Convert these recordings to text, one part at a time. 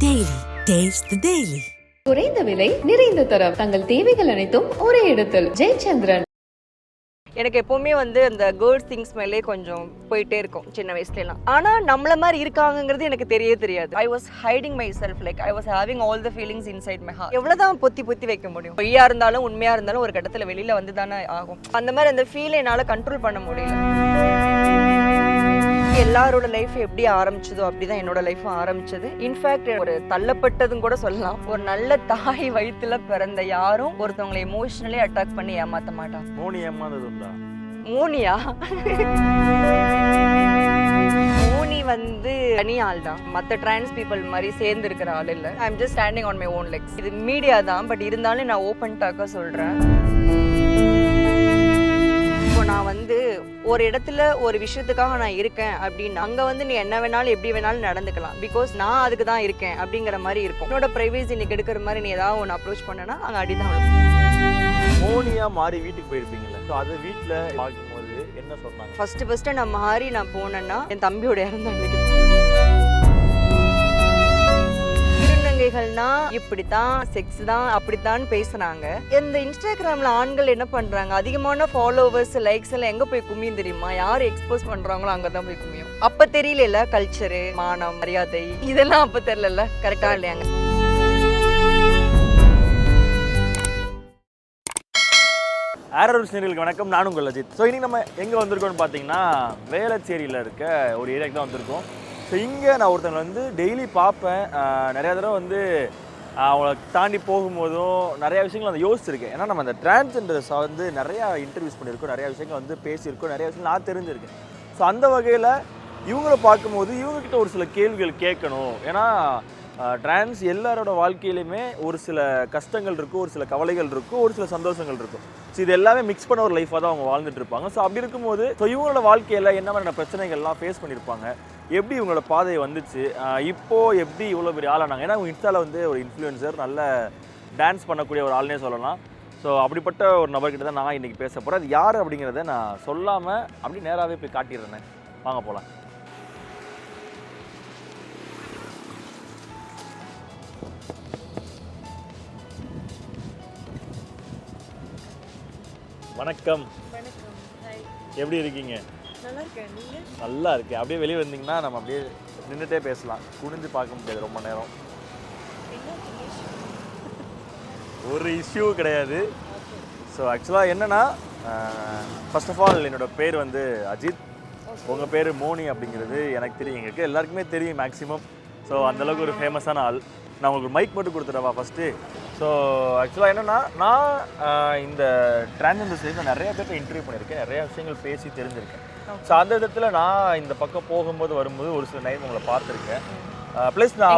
Daily. Taste the Daily. குறைந்த விலை நிறைந்த தரம். தங்கள் தேவைகள் அனைத்தும் ஒரே இடத்தில். ஜெயச்சந்திரன். எனக்கு எப்பவுமே வந்து அந்த கேர்ள்ஸ் திங்ஸ் மேலே கொஞ்சம் போயிட்டே இருக்கும் சின்ன வயசுலலாம். ஆனா நம்மள மாதிரி இருக்காங்கங்கிறது எனக்கு தெரியவே தெரியாது. I was hiding myself like I was having all the feelings inside my heart எவ்வளவுதான் பொத்தி பொத்தி வைக்க முடியும். பொய்யா இருந்தாலும் உண்மையா இருந்தாலும் ஒரு கட்டத்துல வெளியில வந்து தானே ஆகும். அந்த மாதிரி அந்த ஃபீலை என்னால கண்ட்ரோல் பண்ண முடியல. எல்லாரோட லைஃப் எப்படி ஆரம்பிச்சதோ அப்படிதான் என்னோட லைஃப்பும் ஆரம்பிச்சது. இன்ஃபேக்ட் ஒரு தள்ளப்பட்டதும் கூட சொல்லலாம். ஒரு நல்ல தாய் வயித்துல பிறந்த யாரும் ஒருத்தவங்களை எமோஷனலி அட்டாக் பண்ணி ஏமாத்த மாட்டாங்க. மோனி ஏமாந்தது உண்டா? மூனியா? மூனி வந்து தனி ஆள் தான் மற்ற டிரான்ஸ் பீப்புள் மாதிரி சேர்ந்து இருக்கிற ஆள் இல்லை. I am just standing on my own legs இது மீடியா தான் பட் இருந்தாலும் நான் ஓப்பன் டாக்காக சொல்கிறேன் இப்போ நான் வந்து ஒரு இடத்துல ஒரு விஷயத்துக்காக நான் இருக்கேன் அப்படின்னு அங்கே வந்து நீ என்ன வேணாலும் எப்படி வேணாலும் நடந்துக்கலாம். பிகாஸ் நான் அதுக்கு தான் இருக்கேன் அப்படிங்கிற மாதிரி இருக்கும். என்னோட ப்ரைவேசி இன்னைக்கு எடுக்கிற மாதிரி நீ ஏதாவது ஒன்று அப்ரோச் பண்ணனா அங்கே அடிதான். மோனியா மாறி வீட்டுக்கு போயிருப்பீங்கல்ல. ஸோ அதை வீட்டில் பார்க்கும்போது என்ன சொன்னாங்க? ஃபர்ஸ்ட் ஃபர்ஸ்ட் நான் மாறி நான் போனேன்னா என் தம்பியோட இறந்த அன்னைக்கு. திருநங்கைகள்னா இப்படித்தான் செக்ஸ் தான் அப்படித்தான் பேசுனாங்க. இந்த இன்ஸ்டாகிராம்ல ஆண்கள் என்ன பண்றாங்க? அதிகமான ஃபாலோவர்ஸ் லைக்ஸ் எல்லாம் எங்க போய் குமியும் தெரியுமா? யார் எக்ஸ்போஸ் பண்றாங்களோ அங்கதான் போய் குமியும். அப்ப தெரியல கல்ச்சரு மானம் மரியாதை இதெல்லாம் அப்ப தெரியல கரெக்டா இல்லையாங்க? ஆரோஸ் நேர்களுக்கு வணக்கம். நானும் உங்கள் அஜித். ஸோ இன்னைக்கு நம்ம எங்கே வந்திருக்கோம்னு பார்த்தீங்கன்னா வேளச்சேரியில் இருக்க ஒரு ஏரியாவுக்கு தான் வந்திருக்கோம். ஸோ இங்கே நான் ஒருத்தங்களை வந்து டெய்லி பார்ப்பேன். நிறையா நிறைய தடவை வந்து அவங்கள தாண்டி போகும்போதும் நிறைய விஷயங்கள் அந்த யோசிச்சிருக்கேன். ஏன்னா நம்ம அந்த டிரான்ஸ்ஜெண்டர்ஸை வந்து நிறையா இன்டர்வியூஸ் பண்ணியிருக்கோம் நிறைய விஷயங்கள் வந்து பேசியிருக்கோம் நிறைய விஷயங்கள் நான் தெரிஞ்சிருக்கேன். ஸோ அந்த வகையில் இவங்கள பார்க்கும்போது இவங்கக்கிட்ட ஒரு சில கேள்விகள் கேட்கணும். ஏன்னா டிரான்ஸ் எல்லாரோட வாழ்க்கையிலையுமே ஒரு சில கஷ்டங்கள் இருக்கும் ஒரு சில கவலைகள் இருக்கும் ஒரு சில சந்தோஷங்கள் இருக்கும். ஸோ இது எல்லாமே மிக்ஸ் பண்ண ஒரு லைஃபாக தான் அவங்க வாழ்ந்துட்டு இருப்பாங்க. ஸோ அப்படி இருக்கும்போது ஸோ இவங்களோட வாழ்க்கையில் என்ன மாதிரியான பிரச்சனைகள்லாம் ஃபேஸ் பண்ணியிருப்பாங்க எப்படி இவங்களோட பாதை வந்துச்சு? இப்போது எப்படி இவ்வளோ பெரிய ஆளானாங்க? ஏன்னா அவங்க இன்ஸ்டாவில் வந்து ஒரு இன்ஃப்ளூயன்சர் நல்ல டான்ஸ் பண்ணக்கூடிய ஒரு ஆள்னே சொல்லலாம். ஸோ அப்படிப்பட்ட ஒரு நபர்கிட்ட தான் நான் இன்றைக்கி பேச போகிறேன் அது யார் அப்படிங்கிறத நான் சொல்லாமல் அப்படி நேராகவே போய் காட்டிடுறேன். வாங்க போகலாம் வணக்கம். எப்படி இருக்கீங்க? நல்லா இருக்கு அப்படியே வெளியே வந்தீங்கன்னா நம்ம அப்படியே நின்றுட்டே பேசலாம். குனிஞ்சு பார்க்க முடியாது ரொம்ப நேரம். ஒரு இஷ்யூ கிடையாது. ஸோ ஆக்சுவலாக என்னன்னா ஃபர்ஸ்ட் ஆஃப் ஆல் என்னோட பேர் வந்து அஜித். உங்கள் பேர் மோனி அப்படிங்கிறது எனக்கு தெரியும். எங்களுக்கு எல்லாருக்குமே தெரியும் மேக்ஸிமம் ஸோ அந்தளவுக்கு ஒரு ஃபேமஸான ஆள். நான் உங்களுக்கு மைக் மட்டும் கொடுத்துடவா ஃபஸ்ட்டு ஸோ ஆக்சுவலாக என்னென்னா நான் இந்த டிரான்ஸ்ஜெண்டர் சைடு நிறைய பேர்ட்ட இன்டர்வியூ பண்ணியிருக்கேன். நிறைய விஷயங்கள் பேசி தெரிஞ்சிருக்கேன். ஸோ அந்த இடத்துல நான் இந்த பக்கம் போகும்போது வரும்போது ஒரு சில டைம் உங்களை பார்த்துருக்கேன். ப்ளஸ் நான்.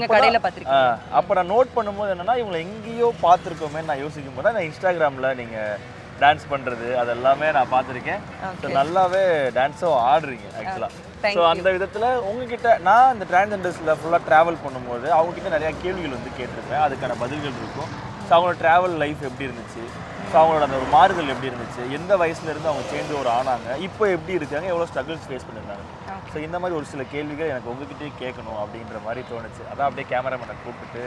ஆஹ், அப்போ நான் நோட் பண்ணும்போது என்னன்னா இவங்களை எங்கேயோ பார்த்துருக்கோமே நான் யோசிக்கும் போது நான் இன்ஸ்டாகிராமில் நீங்கள் டான்ஸ் பண்ணுறது அதெல்லாமே நான் பார்த்துருக்கேன். ஸோ. நல்லாவே டான்ஸும் ஆடுறீங்க ஆக்சுவலாக ஸோ அந்த விதத்தில் உங்ககிட்ட நான் இந்த டிரான்ஸ்ஜெண்டர்ஸில் ஃபுல்லாக ட்ராவல் பண்ணும்போது அவங்ககிட்ட நிறையா கேள்விகள் வந்து கேட்டிருப்பேன். அதுக்கான பதில்கள் இருக்கும். ஸோ அவங்களோட ட்ராவல் லைஃப் எப்படி இருந்துச்சு? ஸோ அவங்களோட அந்த ஒரு மாறுதல் எப்படி இருந்துச்சு? எந்த வயசுல இருந்து அவங்க சேர்ந்து ஒரு ஆனாங்க? இப்போ எப்படி இருக்காங்க? எவ்வளோ ஸ்ட்ரகிள்ஸ் ஃபேஸ் பண்ணியிருந்தாங்க ஸோ இந்த மாதிரி ஒரு சில கேள்விகள் எனக்கு உங்ககிட்டயே கேட்கணும் அப்படின்ற மாதிரி தோணுச்சு. அதான் அப்படியே கேமராமேனை கூப்பிட்டு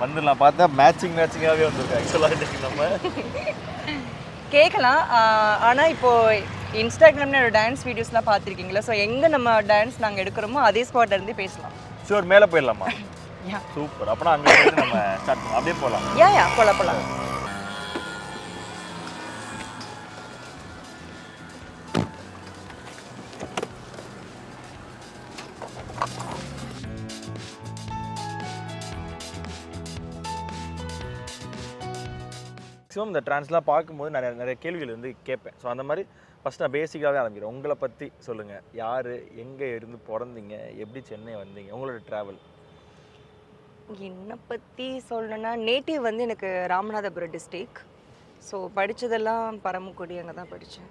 வந்துடலாம். பார்த்தா மேட்சிங் மேட்சிங்காகவே வந்திருக்கோம் ஆக்சுவலாக இன்னைக்கு நம்ம. கேட்கலாம். ஆஹ் ஆனா இப்போ இன்ஸ்டாகிராம்ல என்னோட டான்ஸ் வீடியோஸ்லாம் பார்த்துருக்கீங்களா? ஸோ எங்க நம்ம டான்ஸ் நாங்க எடுக்கிறோமோ அதே ஸ்பாட்ல இருந்து பேசலாம். ஷூர் மேலே போயிடலாமா? சூப்பர் அப்போனா அங்கே போயிட்டு நம்ம ஸ்டார்ட் பண்ணலாம். அப்படியே போகலாம் யா யா போலாம் போலாம். மேக்ஸிமம் இந்த ட்ரான்ஸ்லாம் பார்க்கும்போது நிறைய நிறைய கேள்விகள் வந்து கேட்பேன். ஸோ அந்த மாதிரி ஃபஸ்ட் நான் பேசிக்காகவே ஆரம்பிக்கிறேன். உங்களை பற்றி சொல்லுங்கள் யார் எங்கே இருந்து பிறந்தீங்க? எப்படி சென்னை வந்தீங்க? உங்களோட ட்ராவல் என்னை பற்றி சொல்லணும்னா நேட்டிவ் வந்து எனக்கு ராமநாதபுரம் டிஸ்ட்ரிக் ஸோ படித்ததெல்லாம் பரமக்குடி அங்கே தான் படித்தேன்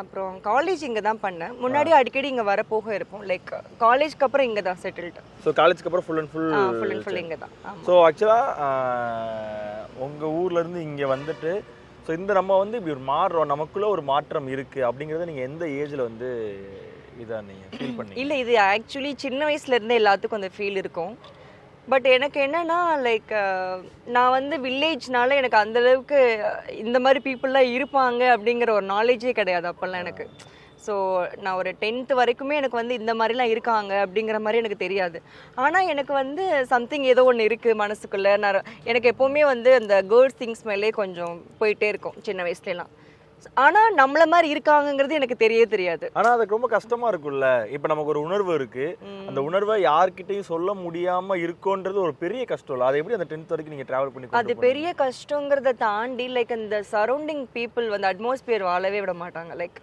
அப்புறம் காலேஜ் இங்கே தான் பண்ணேன். முன்னாடி அடிக்கடி இங்கே வர போக இருப்போம். லைக் காலேஜ்க்கு அப்புறம் இங்கே தான் செட்டில்டு ஸோ காலேஜ்க்கு அப்புறம் full and full full and full இங்கே தான். ஸோ ஆக்சுவலாக உங்கள் ஊர்லேருந்து இங்கே வந்துட்டு ஸோ இந்த நம்ம வந்து இப்படி ஒரு மாறுறோம் நமக்குள்ளே ஒரு மாற்றம் இருக்குது அப்படிங்கிறத நீங்கள் எந்த ஏஜில் வந்து இதை நீங்கள் ஃபீல் பண்ணீங்க? இல்லை இது ஆக்சுவலி சின்ன வயசுல இருந்தே எல்லாத்துக்கும் அந்த ஃபீல் இருக்கும். பட் எனக்கு என்னன்னா லைக் நான் வந்து வில்லேஜ்னால எனக்கு அந்த அளவுக்கு இந்த மாதிரி பீப்புளெலாம் இருப்பாங்க அப்படிங்கிற ஒரு நாலேஜே கிடையாது அப்போல்லாம் எனக்கு. ஸோ நான் ஒரு டென்த்து வரைக்குமே எனக்கு வந்து இந்த மாதிரிலாம் இருக்காங்க அப்படிங்கிற மாதிரி எனக்கு தெரியாது. ஆனால் எனக்கு வந்து சம்திங் ஏதோ ஒன்று இருக்குது மனசுக்குள்ளே. நான் எனக்கு எப்போவுமே வந்து அந்த கேர்ள்ஸ் திங்ஸ் மேலே கொஞ்சம் போயிட்டே இருக்கும் சின்ன வயசுலலாம். ஆனால் நம்மள மாதிரி இருக்காங்கங்கிறது எனக்கு தெரியவே தெரியாது. ஆனா அதுக்கு ரொம்ப கஷ்டமா இருக்கும்ல. இப்ப நமக்கு ஒரு உணர்வு இருக்கு. அந்த உணர்வை யார்கிட்டயும் சொல்ல முடியாம இருக்கோன்றது ஒரு பெரிய கஷ்டம் இல்ல. அதை எப்படி அந்த டென்த் வரைக்கும் நீங்க டிராவல் பண்ணி அது? பெரிய கஷ்டங்கிறத தாண்டி லைக் இந்த சரௌண்டிங் பீப்புள் வந்து அட்மாஸ்பியர் வாழவே விட மாட்டாங்க. லைக்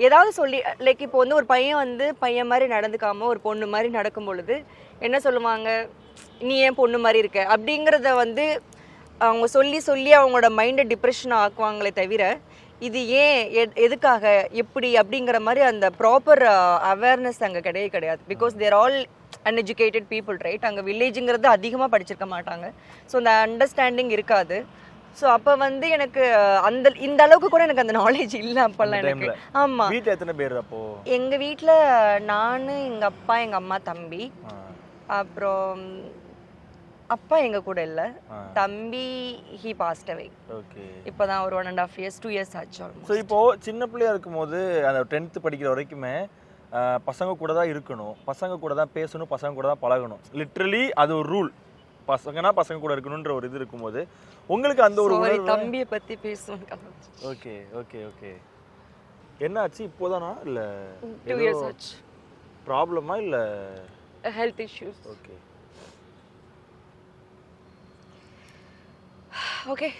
ஏதாவது சொல்லி லைக் இப்போ வந்து ஒரு பையன் வந்து பையன் மாதிரி நடந்துக்காம ஒரு பொண்ணு மாதிரி நடக்கும் பொழுது என்ன சொல்லுவாங்க? நீ ஏன் பொண்ணு மாதிரி இருக்க? அப்படிங்கிறத வந்து அவங்க சொல்லி சொல்லி அவங்களோட மைண்டை டிப்ரெஷன் ஆக்குவாங்களே தவிர இது ஏன் எதுக்காக எப்படி அப்படிங்கிற மாதிரி அந்த ப்ராப்பர் அவேர்னஸ் அங்கே கிடையவே கிடையாது. Because there all uneducated people right அங்கே வில்லேஜுங்கிறது அதிகமாக படிச்சிருக்க மாட்டாங்க. ஸோ அந்த அண்டர்ஸ்டாண்டிங் இருக்காது. ஸோ அப்போ வந்து எனக்கு அந்த இந்த அளவுக்கு கூட எனக்கு அந்த நாலேஜ் இல்லை அப்போல்லாம் எனக்கு. ஆமாம் வீட்டுல எத்தனை பேர் அப்போ? எங்கள் வீட்டில் நான் எங்கள் அப்பா எங்கள் அம்மா தம்பி. அப்புறம் அப்பா எங்கள் கூட இல்லை. தம்பி ஹி பாஸ்ட் அவே ஓகே இப்போ தான் ஒரு one and half years two years ஆச்சு. ஸோ இப்போ சின்ன பிள்ளையா இருக்கும்போது அந்த டென்த்து படிக்கிற வரைக்குமே பசங்க கூட தான் இருக்கணும். பசங்க கூட தான் பேசணும் பசங்க கூட தான் பழகணும். லிட்ரலி அது ஒரு ரூல் பசங்கன்னா பசங்க கூட இருக்கணுன்ற ஒரு இது இருக்கும்போது உங்களுக்கு அந்த ஒரு தம்பியை பற்றி பேசணும் ஓகே ஓகே ஓகே என்னாச்சு? இப்போதானா? இல்ல டூ இயர்ஸ் ஆச்சு. ப்ராப்ளமா இல்ல? ஹெல்த் இஷ்யூஸ் ஓகே ஓகே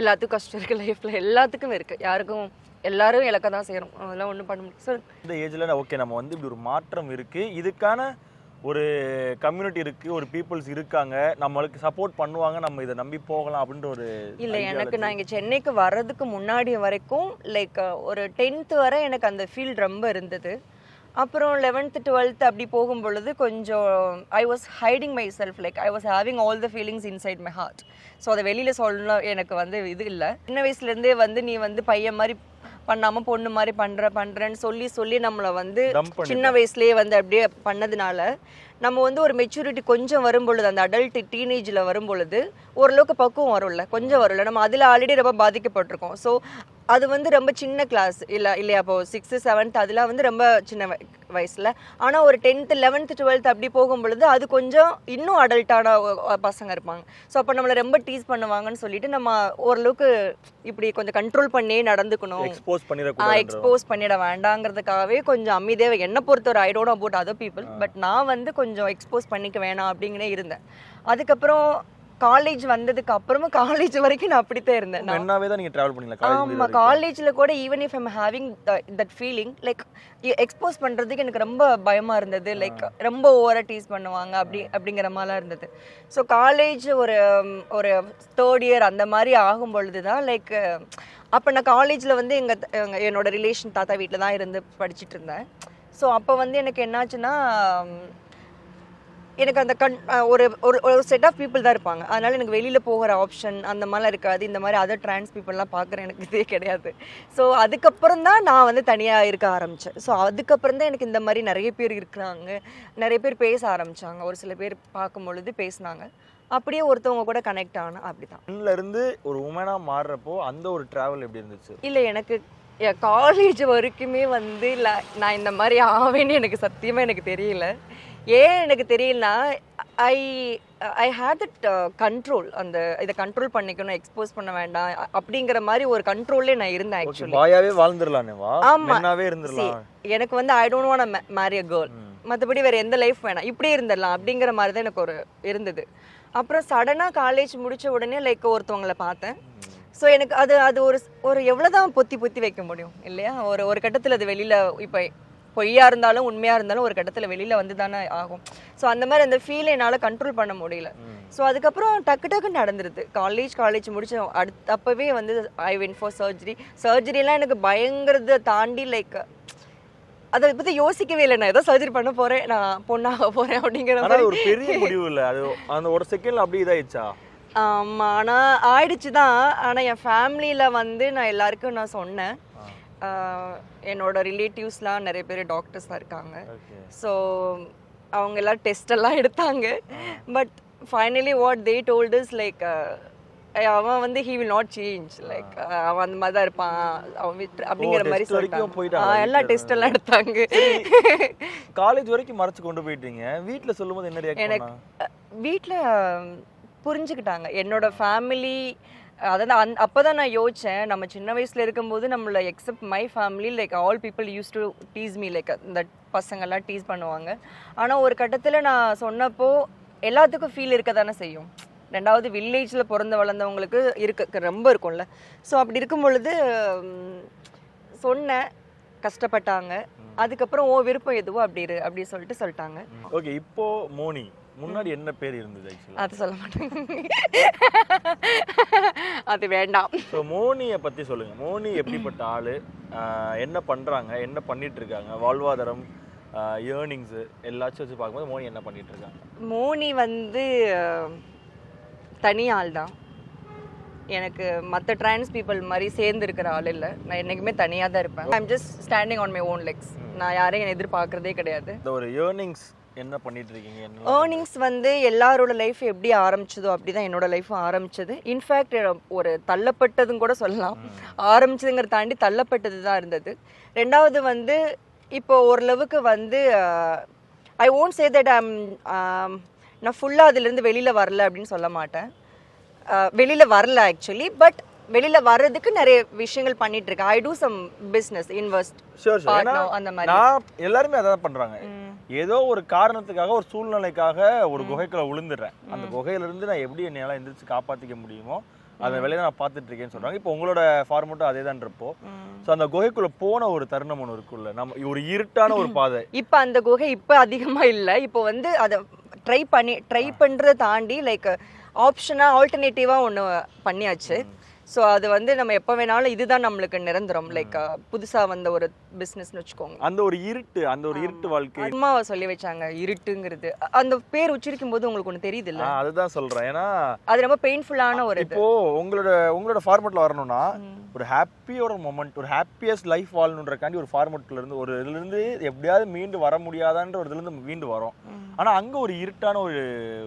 எல்லாத்துக்கும் கஷ்டம் இருக்குது லைஃப்பில் எல்லாத்துக்கும் இருக்குது யாருக்கும் எல்லாரும் இழக்க தான் செய்கிறோம் அதெல்லாம் ஒன்றும் பண்ண முடியும் சார் இந்த ஏஜ்ல ஓகே நம்ம வந்து இப்படி ஒரு மாற்றம் இருக்கு. இதுக்கான ஒரு கம்யூனிட்டி இருக்கு. ஒரு பீப்புள்ஸ் இருக்காங்க. நம்மளுக்கு சப்போர்ட் பண்ணுவாங்க. நம்ம இதை நம்பி போகலாம் அப்படின்ற ஒரு இல்லை. எனக்கு நான் இங்கே சென்னைக்கு வர்றதுக்கு முன்னாடி வரைக்கும் லைக் ஒரு டென்த்து வரை எனக்கு அந்த ஃபீல் ரொம்ப இருந்தது. அப்புறம் லெவன்த்து டுவெல்த் அப்படி போகும் பொழுது கொஞ்சம் I was hiding myself like I was having all the feelings inside my heart so அதை வெளியில் சொல்லணும் எனக்கு வந்து இது இல்லை. சின்ன வயசுலேருந்தே வந்து நீ வந்து பையன் மாதிரி பண்ணாமல் பொண்ணு மாதிரி பண்ணுற பண்ணுறேன்னு சொல்லி சொல்லி நம்மளை வந்து. சின்ன வயசுலேயே வந்து அப்படியே பண்ணதுனால நம்ம வந்து ஒரு மெச்சூரிட்டி கொஞ்சம் வரும் பொழுது அந்த அடல்ட் டீனேஜில் வரும் பொழுது ஓரளவுக்கு பக்குவம் வரும்ல கொஞ்சம் வரும்ல. நம்ம அதில் ஆல்ரெடி ரொம்ப பாதிக்கப்பட்டிருக்கோம். ஸோ அது வந்து ரொம்ப சின்ன கிளாஸ் இல்லை இல்லையா அப்போ சிக்ஸ்த்து செவன்த் அதெல்லாம் வந்து ரொம்ப சின்ன வய- வயசுல. ஆனால் ஒரு டென்த்து லெவன்த்து டுவெல்த் அப்படி போகும் பொழுது அது கொஞ்சம் இன்னும் அடல்ட்டான பசங்க இருப்பாங்க. ஸோ அப்போ நம்மளை ரொம்ப டீஸ் பண்ணுவாங்கன்னு சொல்லிட்டு நம்ம ஓரளவுக்கு இப்படி கொஞ்சம் கண்ட்ரோல் பண்ணி நடந்துக்கணும். எக்ஸ்போஸ் பண்ணிடக்கூடாது எக்ஸ்போஸ் பண்ணிட வேண்டாங்கிறதுக்காகவே கொஞ்சம் அமைதியாக என்னை பொறுத்தவரை I don't about other people but நான் வந்து கொஞ்சம் எக்ஸ்போஸ் பண்ணிக்க வேணாம் அப்படிங்கனே இருந்தேன். அதுக்கப்புறம் காலேஜ் வந்ததுக்கு அப்புறமா காலேஜ் வரைக்கும் நான் அப்படித்தான் இருந்தேன். நான் என்னாவே தான் நீங்க டிராவல் பண்ணீங்களா? காலேஜ் ஆமா காலேஜ்ல கூட even if I'm having that feeling like expose பண்றதுக்கு எனக்கு ரொம்ப பயமா இருந்தது. லைக் ரொம்ப ஓவரா டீஸ் பண்ணுவாங்க அப்படி அப்படிங்கிற மாதிரிலாம் இருந்தது. ஸோ காலேஜ் ஒரு ஒரு தேர்ட் இயர் அந்த மாதிரி ஆகும் பொழுது தான் லைக் அப்போ நான் காலேஜில் வந்து எங்கள் என்னோட ரிலேஷன் தாத்தா வீட்டில் தான் இருந்து படிச்சிட்டு இருந்தேன். ஸோ அப்போ வந்து எனக்கு என்னாச்சுன்னா எனக்கு அந்த கண் ஒரு ஒரு ஒரு செட் ஆஃப் பீப்புள் தான் இருப்பாங்க. அதனால எனக்கு வெளியில் போகிற ஆப்ஷன் அந்த மாதிரிலாம் இருக்காது. இந்த மாதிரி அதர் டிரான்ஸ் பீப்புளெலாம் பார்க்குற எனக்கு இதே கிடையாது. ஸோ அதுக்கப்புறம் தான் நான் வந்து தனியாக இருக்க ஆரம்பித்தேன் ஸோ அதுக்கப்புறம் தான் எனக்கு இந்த மாதிரி நிறைய பேர் இருக்கிறாங்க. நிறைய பேர் பேச ஆரம்பித்தாங்க ஒரு சில பேர் பார்க்கும் பொழுது பேசினாங்க. அப்படியே ஒருத்தவங்க கூட கனெக்ட் ஆனேன் அப்படி தான் இருந்து ஒரு உமனா மாறுறப்போ அந்த ஒரு டிராவல் எப்படி இருந்துச்சு? இல்லை எனக்கு காலேஜ் வரைக்குமே வந்து இல்லை நான் இந்த மாதிரி ஆவேன்னு எனக்கு சத்தியமாக எனக்கு தெரியல. ஏன் எனக்கு தெரியலனா I I hate that control அந்த இதை கண்ட்ரோல் பண்ணிக்கணும் எக்ஸ்போஸ் பண்ண வேண்டாம் அப்படிங்கிற மாதிரி ஒரு கண்ட்ரோல்லே நான் இருந்தேன் ஆக்சுவலி பாயாவே வாழ்ந்துடலானே வா. ஆமா. எனக்கு வந்து I don't want marry a girl மற்றபடி வேற எந்த லைஃப் வேணாம். இப்படியே இருந்துடலாம் அப்படிங்கிற மாதிரி தான் எனக்கு ஒரு இருந்தது. அப்புறம் சடனாக காலேஜ் முடிச்ச உடனே லைக் ஒருத்தவங்களை பார்த்தேன். ஸோ எனக்கு அது அது ஒரு ஒரு எவ்வளோதான் பொத்தி பொத்தி வைக்க முடியும் இல்லையா? ஒரு ஒரு கட்டத்தில் அது வெளியில் இப்போ பொய்யா இருந்தாலும் உண்மையாக இருந்தாலும் ஒரு கட்டத்தில் வெளியில் வந்து தானே ஆகும். ஸோ அந்த மாதிரி அந்த ஃபீல் என்னால் கண்ட்ரோல் பண்ண முடியல. ஸோ அதுக்கப்புறம் டக்கு டக்குன்னு நடந்துருது. காலேஜ் காலேஜ் முடிச்ச அடுத்த அப்போவே வந்து ஐ வென் ஃபார் சர்ஜரி சர்ஜரிலாம் எனக்கு பயங்கரத தாண்டி லைக் அதை பற்றி யோசிக்கவே இல்லை. நான் ஏதோ சர்ஜரி பண்ண போகிறேன் நான் பொண்ணாக போகிறேன் அப்படிங்கிற அது ஒரு பெரிய முடிவு இல்ல. அது அந்த ஒரு செகண்ட்ல அப்படியே இதாயிடுச்சா? ஆமா ஆனா ஆயிடுச்சு தான் ஆனா என் ஃபேமிலியில வந்து நான் எல்லாருக்கும் நான் சொன்னேன். என்னோட ரிலேட்டிவ்ஸ்லாம் நிறைய பேர் டாக்டர்ஸாக இருக்காங்க. ஸோ அவங்க எல்லாம் டெஸ்ட் எல்லாம் எடுத்தாங்க. But finally what they told is like அவன் வந்து he will not change like அவன் அந்த மாதிரி தான் இருப்பான். அவன் அப்படிங்கிற மாதிரி ஆ, எல்லா டெஸ்ட் எல்லாம் எடுத்தாங்க. காலேஜ் வரைக்கும் மறைச்சு கொண்டு போயிட்டீங்க. வீட்ல சொல்லும்போது என்ன எனக்கு வீட்டில் புரிஞ்சுக்கிட்டாங்க. என்னோட ஃபேமிலி அதாவது அந் அப்போ தான் நான் யோசித்தேன் நம்ம சின்ன வயசில் இருக்கும்போது நம்மளை except my family like all people used to tease me like இந்த பசங்கள்லாம் டீஸ் பண்ணுவாங்க. ஆனால் ஒரு கட்டத்தில் நான் சொன்னப்போ எல்லாத்துக்கும் ஃபீல் இருக்க தானே செய்யும். ரெண்டாவது வில்லேஜில் பிறந்து வளர்ந்தவங்களுக்கு இருக்க ரொம்ப இருக்கும்ல. ஸோ அப்படி இருக்கும் பொழுது சொன்னேன். கஷ்டப்பட்டாங்க. அதுக்கப்புறம் ஓ விருப்பம் எதுவோ அப்படி இரு அப்படி சொல்லிட்டு சொல்லிட்டாங்க. ஓகே இப்போ மோனி முன்னாடி என்ன பேர் இருந்தது ஆக்சுவலா அது சொல்ல மாட்டேன் அது வேண்டாம். ஸோ மோனியை பத்தி சொல்லுங்க. மோனி எப்படிப்பட்ட ஆளு? என்ன பண்றாங்க? என்ன பண்ணிட்டு இருக்காங்க வாழ்வாதாரம் ஏர்னிங்ஸ் எல்லாச்சும் வச்சு பார்க்கும்போது மோனி என்ன பண்ணிட்டு இருக்காங்க மோனி வந்து தனி ஆள் தான். எனக்கு மற்ற டிரான்ஸ் பீப்புள் மாதிரி சேர்ந்து இருக்கிற ஆள் இல்லை. நான் என்றைக்குமே தனியாக தான் இருப்பேன். I'm just standing on my own legs நான் யாரையும் எதிர்பார்க்கறதே கிடையாது. இந்த ஒரு ஏர்னிங்ஸ் என்ன பண்ணிட்டு இருக்கீங்க ஏர்னிங்ஸ் வந்து எல்லாரோட லைஃப் எப்படி ஆரம்பிச்சதோ அப்படிதான் என்னோட லைஃப்பும் ஆரம்பிச்சது. இன்ஃபேக்ட் ஒரு தள்ளப்பட்டதும் கூட சொல்லலாம். ஆரம்பிச்சதுங்கிற தாண்டி தள்ளப்பட்டது தான் இருந்தது. ரெண்டாவது வந்து இப்போ ஓரளவுக்கு வந்து I won't say that I'm நான் ஃபுல்லாக அதுலேருந்து வெளியில் வரல அப்படின்னு சொல்ல மாட்டேன். வெளியில் வரல ஆக்சுவலி பட் வெளியில் வர்றதுக்கு நிறைய விஷயங்கள் பண்ணிட்டு இருக்கேன் I do some business invest அந்த மாதிரி. எல்லாருமே அதான் பண்றாங்க. ஏதோ ஒரு காரணத்துக்காக ஒரு சூழ்நிலைக்காக ஒரு குகைக்குள்ள விழுந்துடுறேன். அந்த குகையில இருந்து நான் எப்படி என்னால எந்திரிச்சு காப்பாத்திக்க முடியுமோ அந்த வேலையை நான் பார்த்துட்டு இருக்கேன்னு சொல்றாங்க. இப்போ உங்களோட ஃபார்மட்டும் அதே தான் இருப்போ. ஸோ அந்த குகைக்குள்ள போன ஒரு தருணம் ஒன்று இருக்குல்ல. நம்ம ஒரு இருட்டான ஒரு பாதை. இப்போ அந்த குகை இப்போ அதிகமாக இல்லை. இப்போ வந்து அதை ட்ரை பண்ணி ட்ரை பண்ணுறதை தாண்டி லைக் ஆப்ஷனாக ஆல்டர்னேட்டிவாக ஒன்று பண்ணியாச்சு. ஸோ அது வந்து நம்ம எப்போ வேணாலும் இதுதான் நம்மளுக்கு நிரந்தரம். லைக் புதுசாக வந்த ஒரு பிஸ்னஸ்னு வச்சுக்கோங்க. அந்த ஒரு இருட்டு அந்த ஒரு இருட்டு வாழ்க்கை. அம்மாவை சொல்லி வச்சாங்க இருட்டுங்கிறது. அந்த பேர் உச்சரிக்கும் போது உங்களுக்கு ஒன்று தெரியுது இல்ல அதுதான் சொல்றேன். ஏன்னா அது ரொம்ப பெயின்ஃபுல்லான ஒரு இப்போ உங்களோட உங்களோட ஃபார்மெட்ல வரணும்னா ஒரு ஹாப்பியோட மொமெண்ட் ஒரு ஹாப்பியஸ்ட் லைஃப் வாழணுன்றக்காண்டி ஒரு ஃபார்மெட்ல இருந்து ஒரு இதுல இருந்து எப்படியாவது மீண்டு வர முடியாதான்ற ஒரு இதுல இருந்து மீண்டு வரோம். ஆனா அங்க ஒரு இருட்டான ஒரு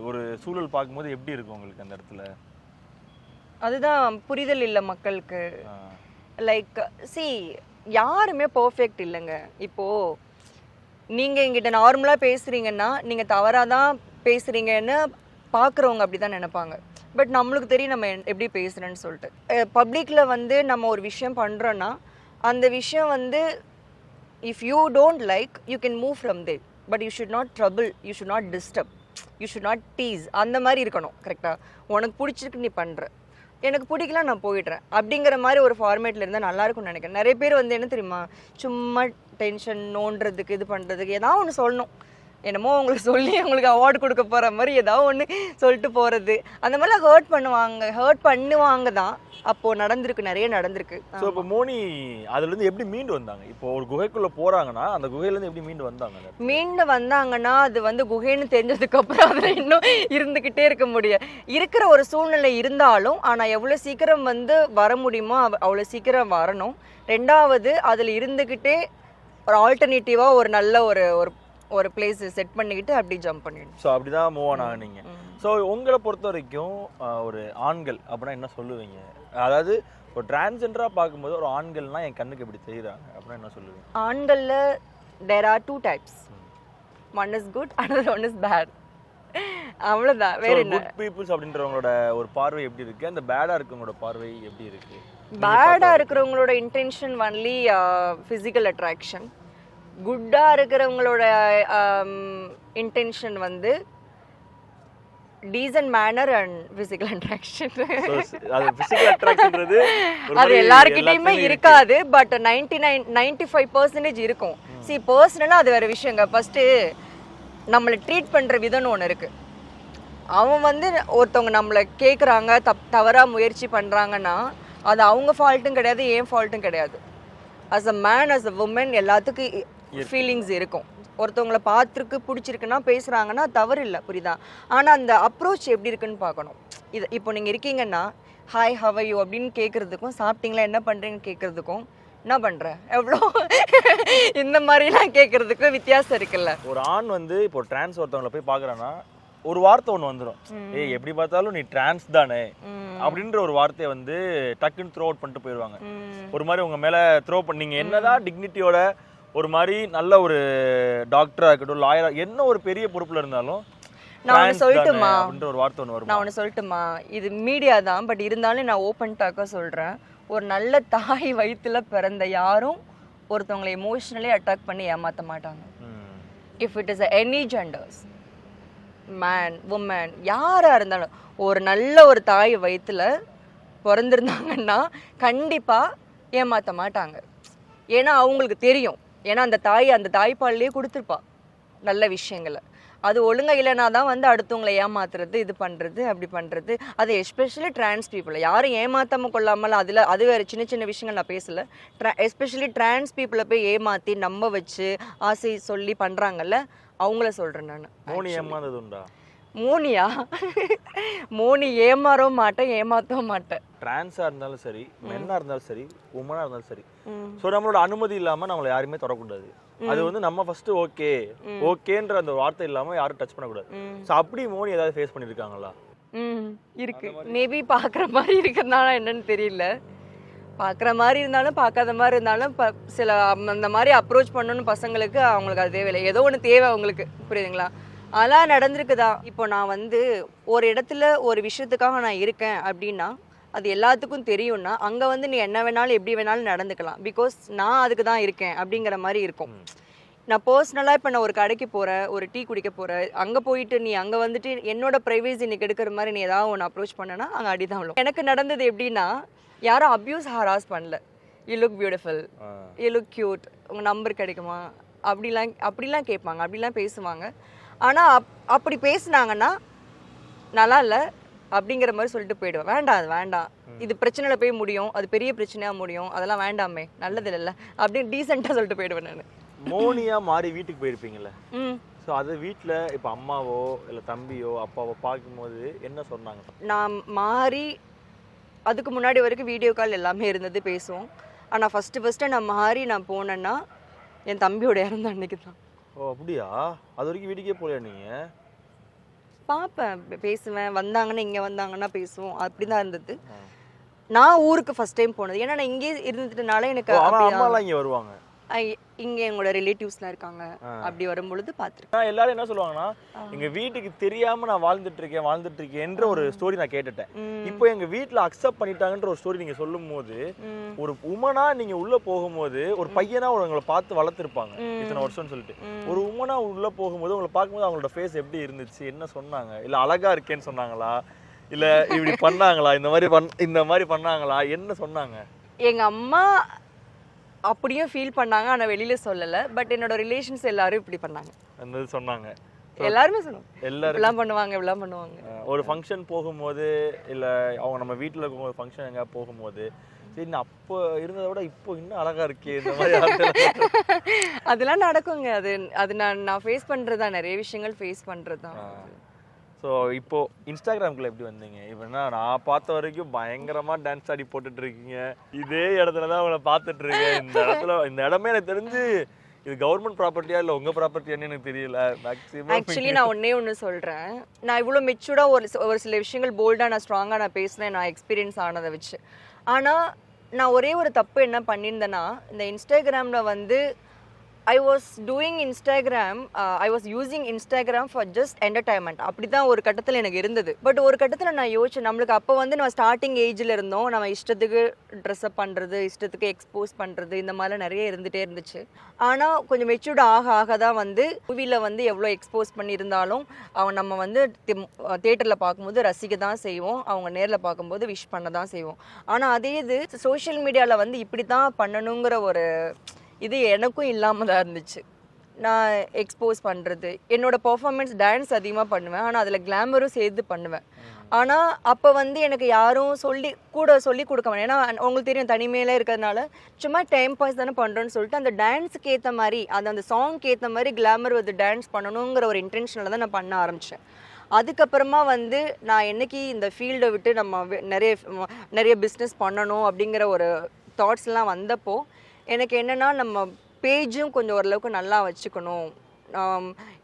ஒரு சூழல் பார்க்கும்போது எப்படி இருக்கும் உங்களுக்கு அந்த இடத்துல? அதுதான் புரிதல் இல்லை மக்களுக்கு. லைக் சி யாருமே பர்ஃபெக்ட் இல்லைங்க. இப்போ நீங்க எங்கிட்ட நார்மலா பேசுறீங்கன்னா நீங்க தவறா தான் பேசுறீங்கன்னு பார்க்குறவங்க அப்படி தான் நினைப்பாங்க. பட் நம்மளுக்கு தெரியும் நம்ம எப்படி பேசுறேன்னு சொல்லிட்டு. பப்ளிக்ல வந்து நம்ம ஒரு விஷயம் பண்றோன்னா அந்த விஷயம் வந்து if you don't like you can move from there but you should not trouble you should not disturb you should not tease அந்த மாதிரி இருக்கணும் கரெக்டாக உனக்கு பிடிச்சிருக்கு நீ பண்ணுற எனக்கு பிடிக்கல நான் போயிடுறேன். அப்படிங்கிற மாதிரி ஒரு ஃபார்மேட்டில் இருந்தால் நல்லா இருக்கும்னு நினைக்கிறேன். நிறைய பேர் வந்து என்ன தெரியுமா? சும்மா டென்ஷன் நோண்டுறதுக்கு இது பண்ணுறதுக்கு ஏதாவது ஒன்று சொல்லணும். என்னமோ அவங்களுக்கு சொல்லி அவங்களுக்கு அவார்டு கொடுக்க போகிற மாதிரி ஏதாவது ஒன்று சொல்லிட்டு போகிறது அந்த மாதிரிலாம் ஹர்ட் பண்ணுவாங்க. ஹர்ட் பண்ணுவாங்க தான். அப்போது நடந்திருக்கு நிறைய நடந்திருக்கு. ஸோ இப்போ மோனி அதுல இருந்து எப்படி மீண்டு வந்தாங்க? இப்போ ஒரு குகைக்குள்ள போறாங்கன்னா அந்த குகையில இருந்து எப்படி மீண்டு வந்தாங்க? மீண்டு வந்தாங்கன்னா அது வந்து குகைன்னு தெரிஞ்சதுக்கு அப்புறம் அதுல இன்னும் இருந்துகிட்டே இருக்க முடியும் இருக்கிற ஒரு சூழ்நிலை இருந்தாலும் ஆனா எவ்வளவு சீக்கிரம் வந்து வர முடியுமோ அவ- அவ்வளவு சீக்கிரம் வரணும். ரெண்டாவது அதுல இருந்துகிட்டே ஒரு ஆல்டர்னேட்டிவா ஒரு நல்ல ஒரு ஒரு ஒரு பிளேஸ் செட் பண்ணிக்கிட்டு அப்படி ஜம்ப் பண்ணிடணும். ஸோ அப்படிதான் மூவ் ஆன் ஆகுனீங்க. ஸோ உங்களை பொறுத்த வரைக்கும் ஒரு ஆண்கள் அப்படின்னா என்ன சொல்லுவீங்க? அதாவது ஒரு டிரான்ஸ்ஜெண்டராக பார்க்கும்போது ஒரு ஆண்கள்னா என் கண்ணுக்கு எப்படி தெரியுறாங்க? அப்படின்னா என்ன சொல்லுவீங்க? ஆண்கள்ல there are two types one is good another one is bad அவ்வளவுதான். வேற என்ன? பீப்புள்ஸ் அப்படின்றவங்களோட ஒரு பார்வை எப்படி இருக்கு? அந்த பேடா இருக்கவங்களோட பார்வை எப்படி இருக்கு? பேடா இருக்கிறவங்களோட இன்டென்ஷன் ஒன்லி ஃபிசிக்கல் அட்ராக்ஷன் குட்டா இருக்கிறவங்களோட இன்டென்ஷன் வந்து decent manner and physical attraction அது பிசிக்கல் அட்ராக்ஷன்ன்றது அது எல்லாருக்கிட்டையுமே இருக்காது but ninety nine ninety five percentage இருக்கும் சி பர்சனலாக அது வேற விஷயங்க. ஃபர்ஸ்ட் நம்மளை ட்ரீட் பண்ற விதம்னு ஒன்று இருக்கு. அவன் வந்து ஒருத்தவங்க நம்மளை கேட்குறாங்க தப் தவறாக முயற்சி பண்ணுறாங்கன்னா அது அவங்க ஃபால்ட்டும் கிடையாது ஏன் ஃபால்ட்டும் கிடையாது. As a man as a woman எல்லாத்துக்கும் ஃபீலிங்ஸ் இருக்கும். ஒருத்தவங்கள பார்த்துருக்கு பிடிச்சிருக்குன்னா பேசுகிறாங்கன்னா தவறு இல்லை புரியுதா? ஆனால் அந்த அப்ரோச் எப்படி இருக்குன்னு பார்க்கணும். இது இப்போ நீங்கள் இருக்கீங்கன்னா ஹாய் ஹவ் யூ அப்படின்னு கேட்குறதுக்கும் சாப்பிட்டீங்களா? என்ன பண்ணுறீங்கன்னு கேட்குறதுக்கும் என்ன பண்ற? எவ்வளோ இந்த மாதிரிலாம் கேட்கறதுக்கு வித்தியாசம் இருக்குல்ல. ஒரு ஆண் வந்து இப்போ டிரான்ஸ் ஒருத்தவங்களை போய் பார்க்கறான்னா ஒரு வார்த்தை ஒன்று வந்துடும் ஏய் எப்படி பார்த்தாலும் நீ டிரான்ஸ் தானே? அப்படின்ற ஒரு வார்த்தையை வந்து டக்குன்னு த்ரோ அவுட் பண்ணிட்டு போயிடுவாங்க ஒரு மாதிரி உங்க மேல த்ரோ பண்ணீங்க என்னதான் டிக்னிட்டியோட ஒரு மாதிரி நல்ல ஒரு டாக்டரா இருக்கட்டும் லாயரா என்ன ஒரு பெரிய பொறுப்புல இருந்தாலும் நான் தானே சொல்லட்டுமா? ஒரு வார்த்தை ஒன்று வரும்? நான் ஒன்று சொல்லட்டுமா? இது மீடியா தான் பட் இருந்தாலும் நான் ஓப்பன் டாக்காக சொல்கிறேன் ஒரு நல்ல தாய் வயித்துல பிறந்த யாரும் ஒருத்தவங்களை எமோஷ்னலி அட்டாக் பண்ணி ஏமாற்ற மாட்டாங்க. If it is any genders man woman யாராக இருந்தாலும் ஒரு நல்ல ஒரு தாய் வயித்துல பிறந்திருந்தாங்கன்னா கண்டிப்பாக ஏமாற்ற மாட்டாங்க. ஏன்னா அவங்களுக்கு தெரியும். ஏன்னா அந்த தாய் அந்த தாய்ப்பால்லையே கொடுத்துருப்பா நல்ல விஷயங்களை. அது ஒழுங்கா இல்லைனா தான் வந்து அடுத்தவங்களை ஏமாத்துறது இது பண்ணுறது அப்படி பண்ணுறது அது எஸ்பெஷலி டிரான்ஸ் பீப்புளை யாரும் ஏமாத்தாம கொள்ளாமல் அதில் அது வேறு சின்ன சின்ன விஷயங்கள் நான் பேசல. ட்ரா எஸ்பெஷலி டிரான்ஸ் பீப்புளை போய் ஏமாற்றி நம்ப வச்சு ஆசை சொல்லி பண்ணுறாங்கல்ல அவங்கள சொல்கிறேன் நான் மோனி ஏமாந்தது உண்டா? மோனியா? மோனி ஏமாறவும் மாட்டேன் ஏமாத்தவும் மாட்டேன். டிரான்ஸா இருந்தாலும் சரி மென்னா இருந்தாலும் சரி உமனா இருந்தாலும் சரி. ஸோ நம்மளோட அனுமதி இல்லாம நம்மளை யாருமே தொடக்கூடாது. அது வந்து நம்ம ஃபர்ஸ்ட் ஓகே ஓகேன்ற அந்த வார்த்தை இல்லாம யாரும் டச் பண்ணக்கூடாது. ஸோ அப்படி மோனி ஏதாவது ஃபேஸ் பண்ணிருக்காங்களா? ம் இருக்கு. மேபி பார்க்குற மாதிரி இருக்கிறதுனால என்னன்னு தெரியல. பார்க்குற மாதிரி இருந்தாலும் பார்க்காத மாதிரி இருந்தாலும் ப சில அந்த மாதிரி அப்ரோச் பண்ணணும்னு பசங்களுக்கு அவங்களுக்கு அது தேவையில்லை. ஏதோ ஒன்று தேவை அவங்களுக்கு. புரியுதுங்களா? அதெல்லாம் நடந்திருக்குதா? இப்போ நான் வந்து ஒரு இடத்துல ஒரு விஷயத்துக்காக நான் இருக்கேன் அப்படின்னா அது எல்லாத்துக்கும் தெரியும்னா அங்கே வந்து நீ என்ன வேணாலும் எப்படி வேணாலும் நடந்துக்கலாம். பிகாஸ் நான் அதுக்கு தான் இருக்கேன் அப்படிங்கிற மாதிரி இருக்கும். நான் பர்சனலாக இப்போ நான் ஒரு கடைக்கு போகிறேன் ஒரு டீ குடிக்க போகிறேன் அங்கே போயிட்டு நீ அங்கே வந்துட்டு என்னோட ப்ரைவேசி நீ கெடுக்கிற மாதிரி நீ ஏதாவது ஒன்று அப்ரோச் பண்ணனா அங்கே அடிதான் விழும். எனக்கு நடந்தது எப்படின்னா யாரும் அப்யூஸ் ஹராஸ் பண்ணல. You look beautiful you look cute உங்கள் நம்பர் கிடைக்குமா? அப்படிலாம் அப்படிலாம் கேட்பாங்க அப்படிலாம் பேசுவாங்க. ஆனால் அப் அப்படி பேசுனாங்கன்னா நல்லா இல்லை அப்படிங்கிற மாதிரி சொல்லிட்டு போயிடுவேன். வேண்டாம் அது வேண்டாம். இது பிரச்சனையில போய் முடியும். அது பெரிய பிரச்சனையா முடியும். அதெல்லாம் வேண்டாமே நல்லது இல்லைல்ல அப்படின்னு டீசெண்டாக சொல்லிட்டு போயிடுவேன் நான். மோனியா மாறி வீட்டுக்கு போயிருப்பீங்கல்ல? ம். ஸோ அது வீட்டில் இப்போ அம்மாவோ இல்லை தம்பியோ அப்பாவோ பார்க்கும்போது என்ன சொன்னாங்க? நான் மாறி அதுக்கு முன்னாடி வரைக்கும் வீடியோ கால் எல்லாமே இருந்தது பேசுவோம். ஆனால் ஃபஸ்ட்டு ஃபஸ்ட்டு நான் மாறி நான் போனேன்னா என் தம்பியோட இறந்த அன்னைக்கு தான் ஓ அப்படியா? அது வரைக்கும் வீட்டுக்கே போகலையா நீங்க? பார்ப்பேன் பேசுவேன். வந்தாங்கன்னா இங்கே வந்தாங்கன்னா பேசுவோம். அப்படி தான் இருந்தது நான் ஊருக்கு ஃபஸ்ட் டைம் போனது. ஏன்னா நான் இங்கே இருந்ததுனால எனக்கு அம்மாலாம் இங்க வருவாங்க. இங்க எங்களோட ரிலேட்டிவ்ஸ்லாம் இருக்காங்க. அப்படி வரும்பொழுது பார்த்துருக்கேன் நான் எல்லாரும் என்ன சொல்லுவாங்கன்னா எங்க வீட்டுக்கு தெரியாம நான் வாழ்ந்துட்டு இருக்கேன் வாழ்ந்துட்டு இருக்கேன்ற ஒரு ஸ்டோரி நான் கேட்டுட்டேன். இப்போ எங்க வீட்ல அக்செப்ட் பண்ணிட்டாங்கன்ற ஒரு ஸ்டோரி நீங்க சொல்லும் போது ஒரு உமனா நீங்க உள்ள போகும்போது ஒரு பையனா உங்களை பார்த்து வளர்த்துருப்பாங்க இத்தனை வருஷம்னு சொல்லிட்டு. ஒரு உமனா உள்ள போகும்போது உங்களை பார்க்கும்போது அவங்களோட ஃபேஸ் எப்படி இருந்துச்சு? என்ன சொன்னாங்க? இல்ல அழகா இருக்கேன்னு சொன்னாங்களா? இல்ல இப்படி பண்ணாங்களா? இந்த மாதிரி பண் இந்த மாதிரி பண்ணாங்களா? என்ன சொன்னாங்க? எங்க அம்மா அப்படியும் ஃபீல் பண்ணாங்க ஆனா வெளியில சொல்லல. பட் என்னோட ரிலேஷன்ஸ் எல்லாரும் இப்படி பண்ணாங்க. அந்த சொன்னாங்க. எல்லாருமே சொன்னாங்க எல்லாரும் இப்படிலாம் பண்ணுவாங்க இப்படிலாம் பண்ணுவாங்க. ஒரு ஃபங்க்ஷன் போகும்போது இல்லை அவங்க நம்ம வீட்டில் இருக்கும் ஒரு ஃபங்க்ஷன் எங்கேயா போகும்போது சரி அப்போ இருந்ததை விட இப்போ இன்னும் அழகா இருக்கே இந்த மாதிரி அதெல்லாம் நடக்குங்க. அது அது நான் நான் ஃபேஸ் பண்றது தான் நிறைய விஷயங்கள் ஃபேஸ் பண்றது தான் ஸோ இப்போ இன்ஸ்டாகிராம்குள்ள எப்படி வந்தீங்க? இப்போனா நான் பார்த்த வரைக்கும் பயங்கரமாக டான்ஸ் ஆடி போட்டுட்டு இருக்கீங்க இதே இடத்துல தான் அவங்கள பார்த்துட்டு இருக்கேன் இந்த இடத்துல இந்த இடமே எனக்கு தெரிஞ்சு இது கவர்மெண்ட் ப்ராப்பர்ட்டியா இல்லை உங்க ப்ராப்பர்ட்டியான்னு எனக்கு தெரியல. மேக்ஸிமம் ஆக்சுவலி நான் ஒன்னே ஒன்று சொல்றேன். நான் இவ்வளோ மெச்சூர்டா ஒரு ஒரு சில விஷயங்கள் போல்டாக நான் ஸ்ட்ராங்காக நான் பேசினேன். நான் எக்ஸ்பீரியன்ஸ் ஆனதை வச்சு. ஆனால் நான் ஒரே ஒரு தப்பு என்ன பண்ணியிருந்தேன்னா இந்த இன்ஸ்டாகிராமில் வந்து I was doing Instagram I was using Instagram for just entertainment அப்படி தான் ஒரு கட்டத்தில் எனக்கு இருந்தது. பட் ஒரு கட்டத்தில் நான் யோசிச்சேன் நம்மளுக்கு அப்போ வந்து நம்ம ஸ்டார்டிங் ஏஜில் இருந்தோம் நம்ம இஷ்டத்துக்கு ட்ரெஸ்அப் பண்ணுறது இஷ்டத்துக்கு எக்ஸ்போஸ் பண்ணுறது இந்த மாதிரிலாம் நிறைய இருந்துகிட்டே இருந்துச்சு. ஆனால் கொஞ்சம் மெச்சூர்ட் ஆக ஆக தான் வந்து மூவியில் வந்து எவ்வளோ எக்ஸ்போஸ் பண்ணியிருந்தாலும் அவன் நம்ம வந்து தேட்டரில் பார்க்கும்போது ரசிக்க தான் செய்வோம் அவங்க நேரில் பார்க்கும்போது விஷ் பண்ண தான் செய்வோம். ஆனால் அதே இது சோஷியல் மீடியாவில் வந்து இப்படி தான் பண்ணணுங்கிற ஒரு இது எனக்கும் இல்லாமல் தான் இருந்துச்சு. நான் எக்ஸ்போஸ் பண்ணுறது என்னோட பர்ஃபார்மன்ஸ் டான்ஸ் அதிகமாக பண்ணுவேன். ஆனால் அதில் கிளாமரும் சேர்த்து பண்ணுவேன். ஆனால் அப்போ வந்து எனக்கு யாரும் சொல்லி கூட சொல்லி கொடுக்க மாட்டேன் ஏன்னா உங்களுக்கு தெரியும் தனிமையில இருக்கிறதுனால சும்மா டைம் பாஸ் தானே பண்ணுறோன்னு சொல்லிட்டு அந்த டான்ஸுக்கு ஏற்ற மாதிரி அந்த அந்த சாங்க்கு ஏற்ற மாதிரி கிளாமர் வந்து டான்ஸ் பண்ணணுங்கிற ஒரு இன்டென்ஷனில் தான் நான் பண்ண ஆரம்பித்தேன் அதுக்கப்புறமா வந்து நான் என்னைக்கு இந்த ஃபீல்டை விட்டு நம்ம நிறைய நிறைய பிஸ்னஸ் பண்ணணும் அப்படிங்கிற ஒரு தாட்ஸ்லாம் வந்தப்போ எனக்கு என்னென்னா நம்ம பேஜும் கொஞ்சம் ஓரளவுக்கு நல்லா வச்சுக்கணும்.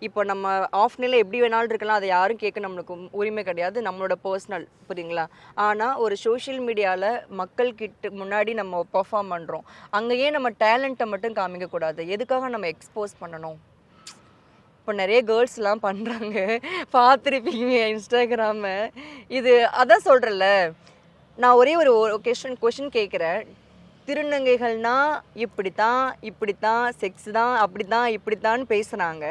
இப்போ நம்ம ஆஃப் நிலை எப்படி வேணாலும் இருக்கலாம் அதை யாரும் கேட்க நம்மளுக்கு உரிமை கிடையாது. நம்மளோட பர்சனல் புரியுங்களா ஆனால் ஒரு சோஷியல் மீடியாவில் மக்கள் கிட்ட முன்னாடி நம்ம பெர்ஃபார்ம் பண்ணுறோம் அங்கேயே நம்ம டேலண்ட்டை மட்டும் காமிக்கக்கூடாது எதுக்காக நம்ம எக்ஸ்போஸ் பண்ணணும்? இப்போ நிறைய கேர்ள்ஸ்லாம் பண்ணுறாங்க பார்த்துருப்பீங்க இன்ஸ்டாகிராமை இது அதான் சொல்கிறேன்ல நான் ஒரே ஒரு கொஷின் கொஷின் கேட்குறேன். திருநங்கைகள்னா இப்படித்தான் இப்படித்தான் செக்ஸ் தான் அப்படி தான் இப்படித்தான் பேசுகிறாங்க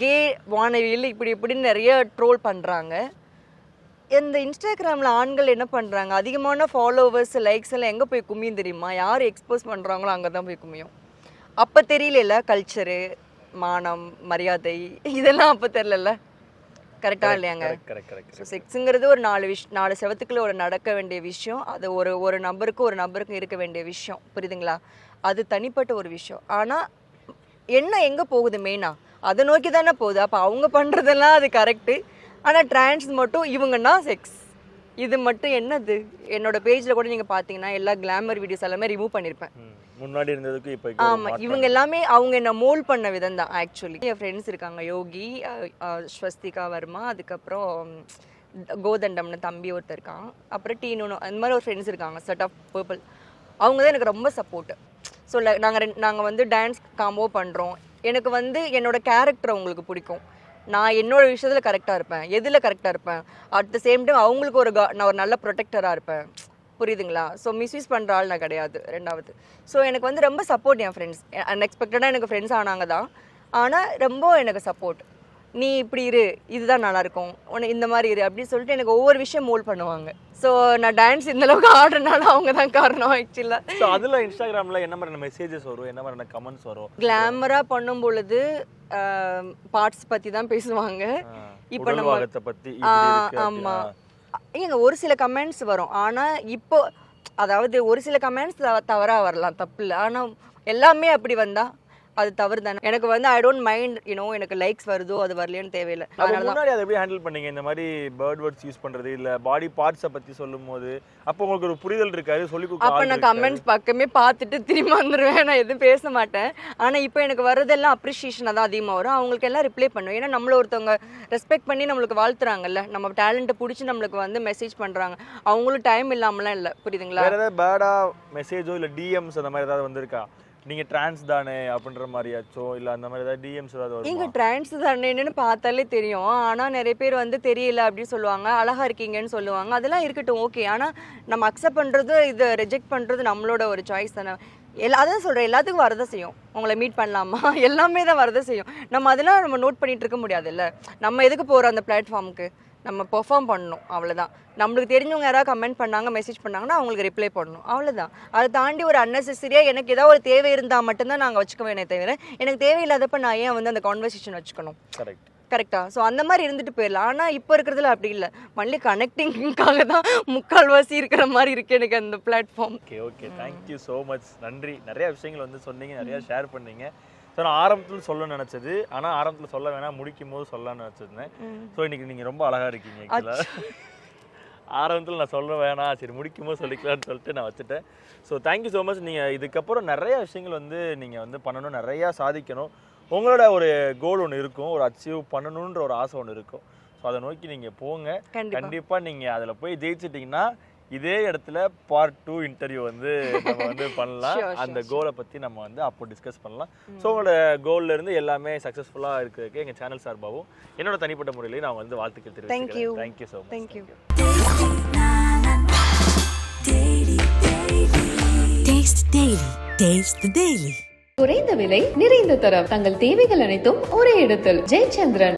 கே வானவியில் இப்படி இப்படின்னு நிறைய ட்ரோல் பண்ணுறாங்க இந்த இன்ஸ்டாகிராமில் ஆண்கள் என்ன பண்ணுறாங்க அதிகமான ஃபாலோவர்ஸ் லைக்ஸ் எல்லாம் எங்கே போய் குமியும் தெரியுமா? யார் எக்ஸ்போஸ் பண்ணுறாங்களோ அங்கே தான் போய் குமியும். அப்போ தெரியல கல்ச்சரு மானம் மரியாதை இதெல்லாம் அப்போ தெரிலல்ல கரெக்டாக இல்லையாங்க? ஸோ செக்ஸுங்கிறது ஒரு நாலு விஷ் நாலு செவத்துக்குள்ள ஒரு நடக்க வேண்டிய விஷயம். அது ஒரு ஒரு நபருக்கும் ஒரு நபருக்கும் இருக்க வேண்டிய விஷயம். புரியுதுங்களா? அது தனிப்பட்ட ஒரு விஷயம். ஆனால் என்ன எங்கே போகுது மெயினாக அதை நோக்கி தானே போகுது. அப்போ அவங்க பண்ணுறதெல்லாம் அது கரெக்டு ஆனால் ட்ரான்ஸ் மட்டும் இவங்கன்னா செக்ஸ் இது மட்டும் என்னது? என்னோட பேஜில் கூட நீங்கள் பார்த்தீங்கன்னா எல்லா கிளாமர் வீடியோஸ் எல்லாமே ரிமூவ் பண்ணியிருப்பேன் முன்னாடி இருந்ததுக்கு இப்போ ஆமா இவங்க எல்லாமே அவங்க என்ன மோல் பண்ண விதம் தான் ஆக்சுவலி என் ஃப்ரெண்ட்ஸ் இருக்காங்க யோகி ஸ்வஸ்திகா வர்மா அதுக்கப்புறம் கோதண்டம்னு தம்பி ஒருத்தர் இருக்கான். அப்புறம் டீனு அந்த மாதிரி ஒரு ஃப்ரெண்ட்ஸ் இருக்காங்க செட் ஆஃப் பர்பிள் அவங்க தான் எனக்கு ரொம்ப சப்போர்ட் ஸோ நாங்கள் ரெண்டு நாங்கள் வந்து டான்ஸ் காம்போ பண்ணுறோம் எனக்கு வந்து என்னோட கேரக்டர் அவங்களுக்கு பிடிக்கும். நான் என்னோட விஷயத்தில் கரெக்டாக இருப்பேன் எதில் கரெக்டாக இருப்பேன். அட் த சேம் டைம் அவங்களுக்கு ஒரு நான் ஒரு நல்ல ப்ரொடெக்டராக இருப்பேன். புரியுதுங்களா? ஸோ மிஸ்யூஸ் பண்ணுற ஆள் நான் கிடையாது ரெண்டாவது. ஸோ எனக்கு வந்து ரொம்ப சப்போர்ட் என் ஃப்ரெண்ட்ஸ் அன்எக்ஸ்பெக்டடாக எனக்கு ஃப்ரெண்ட்ஸ் ஆனாங்க தான். ஆனால் ரொம்ப எனக்கு சப்போர்ட் நீ இப்படி இரு இதுதான் நல்லா இருக்கும் உன இந்த மாதிரி இரு அப்படின்னு சொல்லிட்டு எனக்கு ஒவ்வொரு விஷயம் மோல் பண்ணுவாங்க. ஸோ நான் டான்ஸ் இந்த அளவுக்கு ஆடுறனால அவங்க தான் காரணம் ஆக்சுவலாக ஸோ அதில் இன்ஸ்டாகிராமில் என்ன மாதிரியான மெசேஜஸ் வரும்? என்ன மாதிரியான கமெண்ட்ஸ் வரும்? கிளாமராக பண்ணும் பொழுது பார்ட்ஸ் பற்றி தான் பேசுவாங்க. இப்போ நம்ம பற்றி ஆ, ஏங்க ஒரு சில கமெண்ட்ஸ் வரும். ஆனால் இப்போ அதாவது ஒரு சில கமெண்ட்ஸ் தவறாக வரலாம். தப்பு இல்லை. ஆனால் எல்லாமே அப்படி வந்தால் அது தவறு தானே எனக்கு வந்து I don't mind you know எனக்கு லைக்ஸ் வருதோ அது வரலையோன்னு தேவையில்லை. அதனால முன்னாடி அதை எப்படி ஹேண்டில் பண்ணீங்க? இந்த மாதிரி பேர்ட் வேர்ட்ஸ் யூஸ் பண்றது இல்ல பாடி பார்ட்ஸை பத்தி சொல்லும் போது அப்போ உங்களுக்கு ஒரு புரிதல் இருக்காது சொல்லி அப்போ நான். கமெண்ட்ஸ் பக்கமே பார்த்துட்டு திரும்பி வந்துடுவேன் நான் எதுவும் பேச மாட்டேன். ஆனால் இப்போ எனக்கு வர்றதெல்லாம் அப்ரிஷியேஷனாக தான் அதிகமாக வரும். அவங்களுக்கு எல்லாம் ரிப்ளை பண்ணுவேன். ஏன்னா நம்மள ஒருத்தவங்க ரெஸ்பெக்ட் பண்ணி நம்மளுக்கு வாழ்த்துறாங்கல்ல. நம்ம டேலண்ட்டை பிடிச்சி நம்மளுக்கு வந்து மெசேஜ் பண்ணுறாங்க அவங்களும் டைம் இல்லாமலாம் இல்லை. புரியுதுங்களா? வேற ஏதாவது பேடா மெசேஜோ இல்ல டிஎம்ஸ் அந்த மாதிரி ஏதாவது வந்திருக்கா? நீங்க டிரான்ஸ் தானே அப்படின்ற மாதிரியாச்சோ? இல்ல அந்த மாதிரி ஏதாவது டிஎம்ஸ் ஏதாவது வரும்? நீங்க டிரான்ஸ் தானேன்னு பார்த்தாலே தெரியும். ஆனா நிறைய பேர் வந்து தெரியல அப்படின்னு சொல்லுவாங்க. அழகா இருக்கீங்கன்னு சொல்லுவாங்க. அதெல்லாம் இருக்கட்டும் ஓகே ஆனா நம்ம அக்செப்ட் பண்றது இது ரிஜெக்ட் பண்றது நம்மளோட ஒரு சாய்ஸ் தானே. எல்லா அதான் சொல்றேன் எல்லாத்துக்கும் வரதான் செய்யும். உங்களை மீட் பண்ணலாமா? எல்லாமே தான் வரதான் செய்யும். நம்ம அதெல்லாம் நம்ம நோட் பண்ணிட்டு இருக்க முடியாதுல்ல. நம்ம எதுக்கு போறோம் அந்த பிளாட்ஃபார்முக்கு நம்ம பெர்ஃபார்ம் பண்ணணும் அவ்வளவுதான். நம்மளுக்கு தெரிஞ்சவங்க யாராவது கமெண்ட் பண்ணாங்க மெசேஜ் பண்ணாங்கன்னா அவங்களுக்கு ரிப்ளை பண்ணணும் அவ்வளவுதான். அதை தாண்டி ஒரு அன்னெசரியாக எனக்கு ஏதாவது ஒரு தேவை இருந்தால் மட்டும்தான் நாங்கள் வச்சுக்குவேனே தவிர எனக்கு தேவையில்லாதப்ப நான் ஏன் வந்து அந்த கான்வர்சேஷன் வச்சுக்கணும்? கரெக்ட் கரெக்டா ஸோ அந்த மாதிரி இருந்துட்டு போயிடலாம். ஆனால் இப்போ இருக்கிறதுல அப்படி இல்லை. மல்லி கனெக்டிங்காக தான் முக்கால்வாசி இருக்கிற மாதிரி இருக்கு எனக்கு அந்த platform okay okay thank you so much நன்றி. நிறைய விஷயங்கள் வந்து சொன்னீங்க. நிறைய ஷேர் பண்ணீங்க. ஸோ நான் ஆரம்பத்தில் சொல்ல நினச்சது. ஆனால் ஆரம்பத்தில் சொல்ல வேணாம். முடிக்கும் போது சொல்லலாம்னு நினச்சிருந்தேன். ஸோ இன்னைக்கு நீங்கள் ரொம்ப அழகாக இருக்கீங்க ஆக்சுவலாக ஆரம்பத்தில் நான் சொல்ல வேணாம். சரி முடிக்கும் போது சொல்லிக்கலாம்னு சொல்லிட்டு நான் வச்சுட்டேன். ஸோ தேங்க்யூ ஸோ மச் நீங்கள் இதுக்கப்புறம் நிறைய விஷயங்கள் வந்து நீங்கள் வந்து பண்ணணும். நிறையா சாதிக்கணும். உங்களோட ஒரு கோல் ஒன்று இருக்கும். ஒரு அச்சீவ் பண்ணணுன்ற ஒரு ஆசை ஒன்று இருக்கும். ஸோ அதை நோக்கி நீங்கள் போங்க. கண்டிப்பா. கண்டிப்பாக நீங்கள் அதில் போய் ஜெயிச்சிட்டிங்கன்னா இதே இடத்துல பார்ட் டூ இன்டர்வியூ வந்து நம்ம வந்து பண்ணலாம். அந்த கோலை பற்றி நம்ம வந்து அப்போ டிஸ்கஸ் பண்ணலாம். ஸோ உங்களோட கோல்ல இருந்து எல்லாமே சக்ஸஸ்ஃுல்லாக இருக்கிறதுக்கு எங்கள் சேனல் சார்பாகவும் என்னோட தனிப்பட்ட முறையிலையும் நான் வந்து வாழ்த்துக்கள் Thank you. தெரிவிக்கிறேன் thank you so much thank you. குறைந்த விலை நிறைந்த தரம். தங்கள் தேவைகள் அனைத்தும் ஒரே இடத்தில். ஜெயச்சந்திரன்.